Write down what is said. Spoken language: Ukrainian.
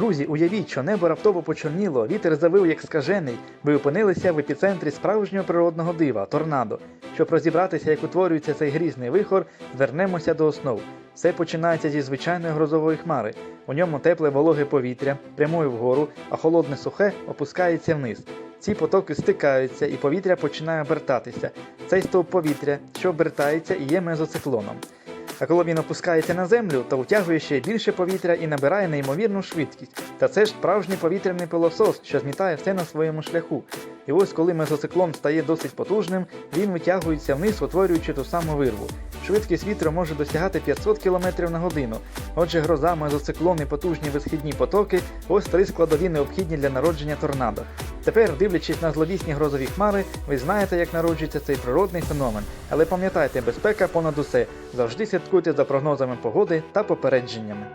Друзі, уявіть, що небо раптово почорніло, вітер завив як скажений. Ви опинилися в епіцентрі справжнього природного дива торнадо. Щоб розібратися, як утворюється цей грізний вихор, звернемося до основ. Все починається зі звичайної грозової хмари. У ньому тепле вологе повітря прямує вгору, а холодне сухе опускається вниз. Ці потоки стикаються, і повітря починає обертатися. Цей стовп повітря, що обертається, і є мезоциклоном. А коли він опускається на землю, то втягує ще більше повітря і набирає неймовірну швидкість. Та це ж справжній повітряний пилосос, що змітає все на своєму шляху. І ось коли мезоциклон стає досить потужним, він витягується вниз, утворюючи ту саму вирву. Швидкість вітру може досягати 500 км на годину. Отже, гроза, мезоциклон і потужні висхідні потоки ось три складові необхідні для народження торнадо. Тепер, дивлячись на зловісні грозові хмари, ви знаєте, як народжується цей природний феномен. Але пам'ятайте, безпека понад усе. Завжди слідкуйте за прогнозами погоди та попередженнями.